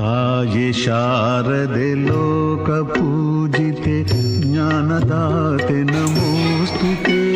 ताये शारदे लोकपूजिते ज्ञानदाते नमोऽस्तु ते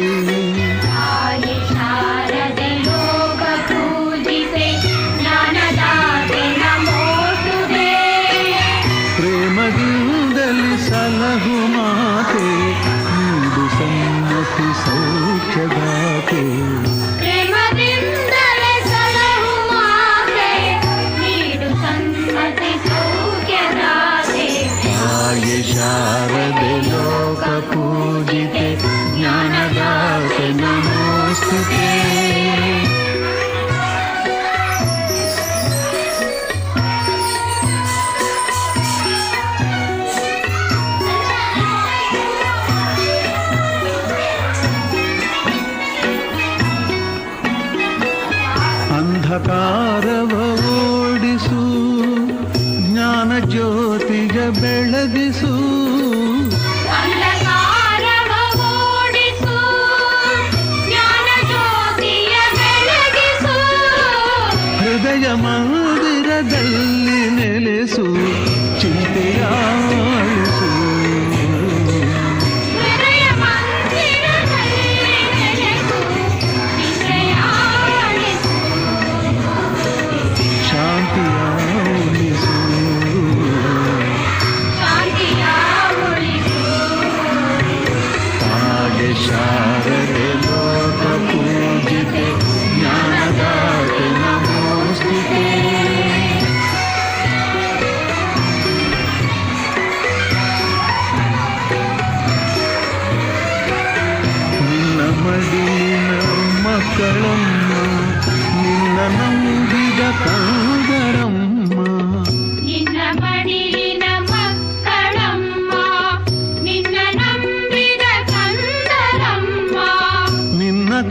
to be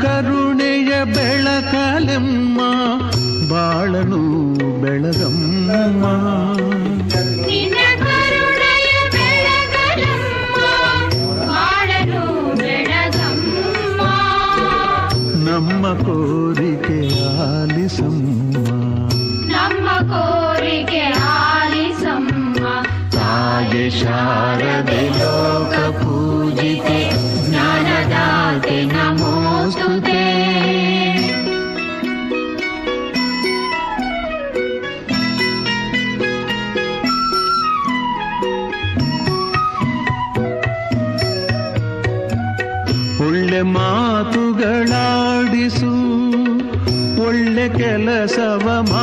ಕರುಣೆಯ ಬೆಳಕಲೆಮ್ಮ ಬಾಳನು ಬೆಳಗಮ್ಮ ನಿನ್ನ ಕರುಣೆಯ ಬೆಳಗಲಮ್ಮ ಬಾಳಲು ಬೆಳಗಮ್ಮ ನಮ್ಮ ಕೋರಿಕೆ ಆಲಿಸಮ್ಮ ಶಾರದೆ ಲೋಕ ಪೂಜಿತೆ ಜ್ಞಾನದಾತೆ ನಮೋಸ್ತುತೆ. ಒಳ್ಳೆ ಮಾತುಗಳಾಡಿಸು ಒಳ್ಳೆ ಕೆಲಸವ ಮಾಡಿಸು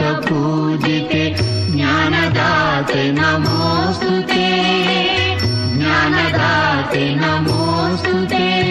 नमोऽस्तु ते। ज्ञानदा नमोऽस्तु ते।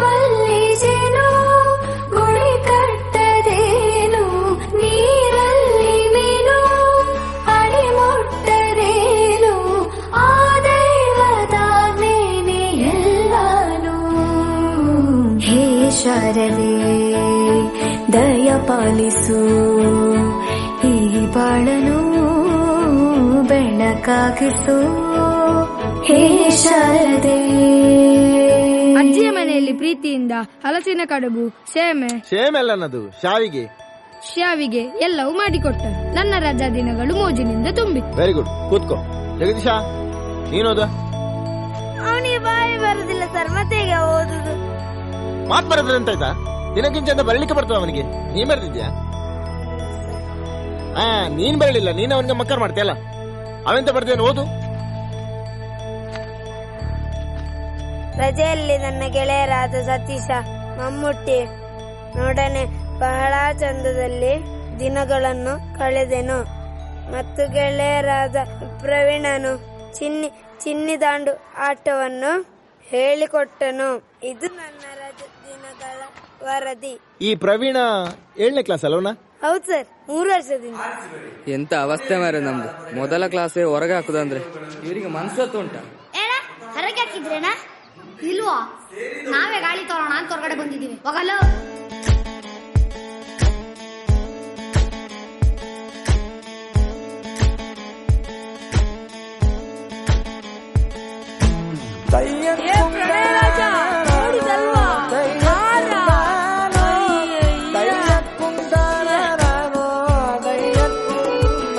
ಪಾಲಿಸು ಈ ಬಾಳನು ಬೆಳಕಾಗಿಸು ಹೇ ಶಾರದೆ. ಅಜ್ಜಿಯ ಮನೆಯಲ್ಲಿ ಪ್ರೀತಿಯಿಂದ ಹಲಸಿನ ಕಡುಬು ಸೇಮೆ ಸೇಮೆಲ್ಲ ಅನ್ನದು ಶಾವಿಗೆ. ಶ್ಯಾವಿಗೆ ಎಲ್ಲವೂ ಮಾಡಿಕೊಟ್ಟ. ನನ್ನ ರಜಾ ದಿನಗಳು ಮೋಜಿನಿಂದ ತುಂಬಿತ್ತು. ವೆರಿ ಗುಡ್ ಕೂತ್ಕೋ. ಜಗದೀಶ ನೀನೋದ ಅವನಿಗೆ ಬಾಯಿ ಬರುದಿಲ್ಲ ಸರ್ ಮತ್ತೆ ಈಗ ಓದುದು? ಮಾತ್ ಬರದ್ರೆ ಅಂತ ಬರಲಿಕ್ಕೆ ಬರ್ತದ ಅವನಿಗೆ. ನೀನ್ ಬರ್ತಿದ್ಯಾ ಹಾ ನೀನ್ ಬರಲಿಲ್ಲ. ನೀನ್ ಅವನಿಗೆ ಮಕ್ಕರ್ ಮಾಡ್ತೀಯಲ್ಲ ಅವೆಂತ ಬರ್ತೇನೆ ಓದು. ರಜೆಯಲ್ಲಿ ನನ್ನ ಗೆಳೆಯರಾದ ಸತೀಶ ಮಮ್ಮುಟ್ಟಿ ನೋಡನೆ ಬಹಳ ಚಂದದಲ್ಲಿ ದಿನಗಳನ್ನು ಕಳೆದೆನು. ಮತ್ತು ಗೆಳೆಯರಾದ ಪ್ರವೀಣನು ಚಿನ್ನಿ ಚಿನ್ನಿ ದಾಂಡು ಆಟವನ್ನು ಹೇಳಿಕೊಟ್ಟನು. ಇದು ನನ್ನ ರಜೆ ದಿನಗಳ ವರದಿ. ಈ ಪ್ರವೀಣ ಏಳನೇ ಕ್ಲಾಸ್ ಅಲ್ವನ ಹೌದು ಸರ್ ಮೂರು ವರ್ಷದಿಂದ. ಎಂತ ಅವಸ್ಥೆ ಮಾರೆ ನಮ್ದು. ಮೊದಲ ಕ್ಲಾಸೇ ಹೊರಗೆ ಹಾಕುದಂದ್ರೆ. ಇವರಿಗೆ ಮನ್ಸತ್ತು ಉಂಟಾ. ಏನ ಹೊರಗೆ ಹಾಕಿದ್ರೇನಾ? ಇಲ್ವಾ? ನಾವೇ ಗಾಳಿ ತೋರೋಣ ಅಂತ ಹೊರಗಡೆ ಬಂದಿದ್ದೀವಿ. ಹೋಗಲ್ಲ Siempre.